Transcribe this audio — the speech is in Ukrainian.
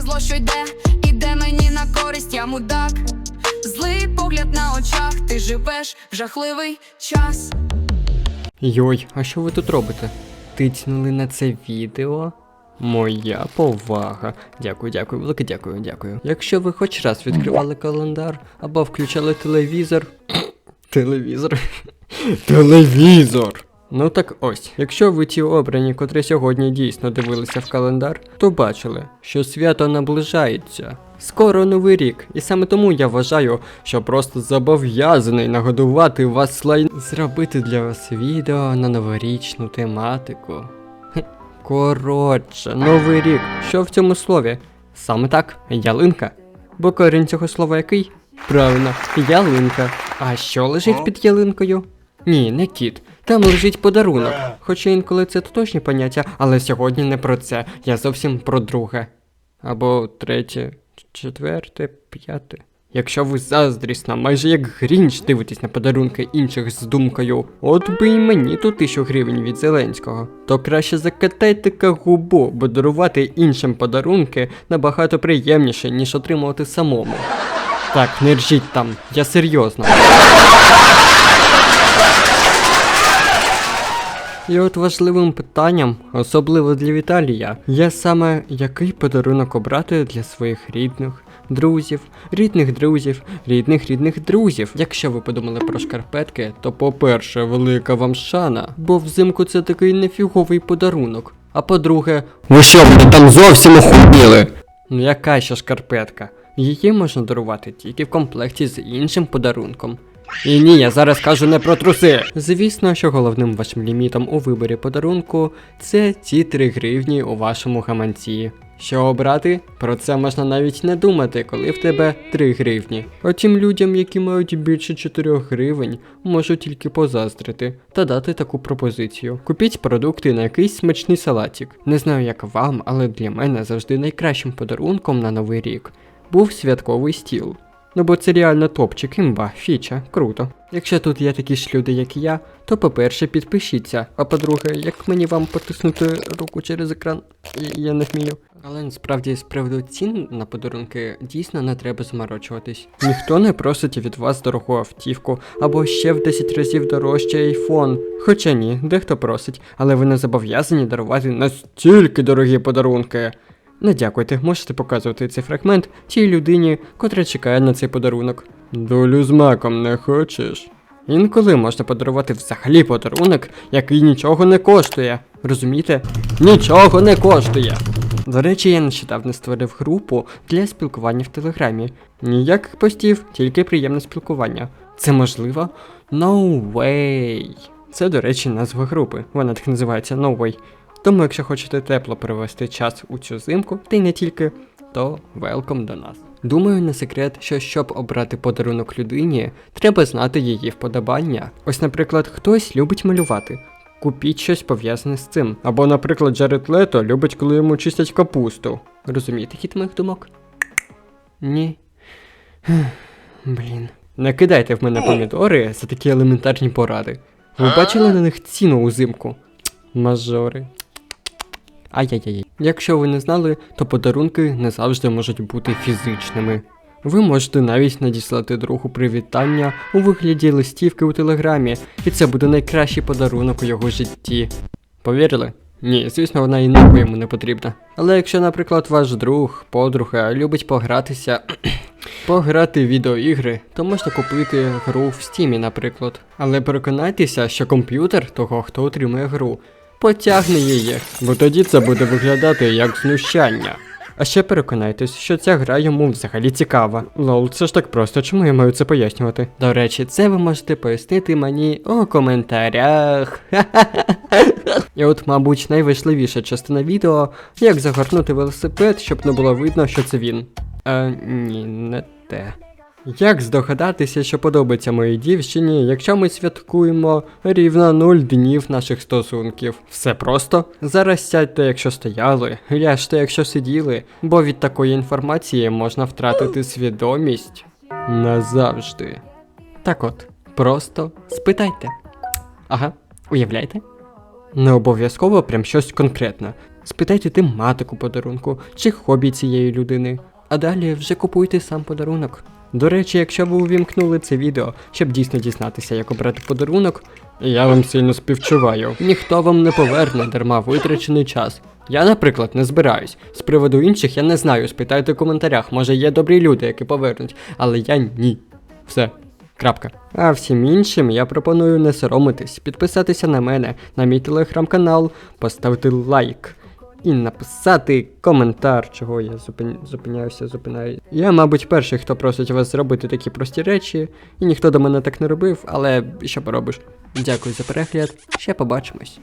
зло, що йде, іде мені на користь, я мудак. Злий погляд на очах, ти живеш в жахливий час. Йой, а що ви тут робите? Тицнули на це відео? Моя повага. Дякую, дякую, велике дякую, дякую. Якщо ви хоч раз відкривали календар або включали телевізор. телевізор. телевізор. Ну так ось, якщо ви ті обрані, котрі сьогодні дійсно дивилися в календар, то бачили, що свято наближається. Скоро новий рік, і саме тому я вважаю, що просто зобов'язаний нагодувати вас лайн... зробити для вас відео на новорічну тематику. Коротше, новий рік. Що в цьому слові? Саме так, ялинка. Бо корінь цього слова який? Правильно, ялинка. А що лежить під ялинкою? Ні, не кіт. Там лежить подарунок. Хоча інколи це точні поняття, але сьогодні не про це. Я зовсім про друге. Або третє, четверте, п'яте. Якщо ви заздрісна, майже як грінч дивитесь на подарунки інших з думкою, от би і мені ту тисячу гривень від Зеленського, то краще закатайте губу, бо дарувати іншим подарунки набагато приємніше, ніж отримувати самому. Так, не ржіть там, я серйозно. І от важливим питанням, особливо для Віталія, є саме який подарунок обрати для своїх рідних, друзів, рідних друзів, рідних рідних друзів. Якщо ви подумали про шкарпетки, то по-перше, велика вам шана, бо взимку це такий нефіговий подарунок. А по-друге, ви що, мене там зовсім охуніли? Ну яка ще шкарпетка? Її можна дарувати тільки в комплекті з іншим подарунком. І ні, я зараз кажу не про труси. Звісно, що головним вашим лімітом у виборі подарунку це ці 3 гривні у вашому гаманці. Що обрати? Про це можна навіть не думати, коли в тебе 3 гривні. Утім, людям, які мають більше 4 гривень, можу тільки позаздрити та дати таку пропозицію. Купіть продукти на якийсь смачний салатик. Не знаю, як вам, але для мене завжди найкращим подарунком на новий рік був святковий стіл. Ну бо це реально топчик, імба, фіча, круто. Якщо тут є такі ж люди, як я, то по-перше, підпишіться. А по-друге, як мені вам потиснути руку через екран, Я- не вмію. Але насправді з приводу цін на подарунки дійсно не треба заморочуватись. Ніхто не просить від вас дорогу автівку або ще в 10 разів дорожчий айфон. Хоча ні, дехто просить, але ви не зобов'язані дарувати настільки дорогі подарунки. Не дякуйте, можете показувати цей фрагмент тій людині, котра чекає на цей подарунок. Долю з маком не хочеш? Інколи можна подарувати взагалі подарунок, який нічого не коштує. Розумієте? Нічого не коштує. До речі, я нещодавно створив групу для спілкування в Телеграмі. Ніяких постів, тільки приємне спілкування. Це можливо? No way. Це, до речі, назва групи. Вона так називається No Way. Тому, якщо хочете тепло провести час у цю зимку, та й не тільки, то велком до нас. Думаю, не секрет, що щоб обрати подарунок людині, треба знати її вподобання. Ось, наприклад, хтось любить малювати. Купіть щось пов'язане з цим. Або, наприклад, Джаред Лето любить, коли йому чистять капусту. Розумієте хід моїх думок? Ні. Блін. Не кидайте в мене помідори за такі елементарні поради. Ви бачили на них ціну узимку? Мажори. Ай-яй-яй. Якщо ви не знали, то подарунки не завжди можуть бути фізичними. Ви можете навіть надіслати другу привітання у вигляді листівки у телеграмі, і це буде найкращий подарунок у його житті. Повірили? Ні, звісно, вона і нахуй йому не потрібна. Але якщо, наприклад, ваш друг, подруга любить погратися, пограти відеоігри, то можна купити гру в стімі, наприклад. Але переконайтеся, що комп'ютер того, хто отримує гру, потягне її, бо тоді це буде виглядати як знущання. А ще переконайтесь, що ця гра йому взагалі цікава. Лол, це ж так просто, чому я маю це пояснювати? До речі, це ви можете пояснити мені у коментарях. І от, мабуть, найважливіша частина відео, як загорнути велосипед, щоб не було видно, що це він. Е, ні, не те. Як здогадатися, що подобається моїй дівчині, якщо ми святкуємо рівно 0 днів наших стосунків? Все просто. Зараз сядьте, якщо стояли, ляжте, якщо сиділи, бо від такої інформації можна втратити свідомість назавжди. Так от, просто спитайте. Ага, уявляєте? Не обов'язково прям щось конкретне. спитайте тематику подарунку чи хобі цієї людини, а далі вже купуйте сам подарунок. До речі, якщо ви увімкнули це відео, щоб дійсно дізнатися, як обрати подарунок, я вам сильно співчуваю. Ніхто вам не поверне дарма витрачений час. Я, наприклад, не збираюсь. З приводу інших я не знаю, спитайте в коментарях, може є добрі люди, які повернуть, але я ні. Все. Крапка. А всім іншим я пропоную не соромитись, підписатися на мене, на мій телеграм-канал, поставити лайк і написати коментар, чого я зупин... зупиняюся, зупинаю. Я, мабуть, перший, хто просить вас зробити такі прості речі, і ніхто до мене так не робив, але що поробиш. Дякую за перегляд, ще побачимось.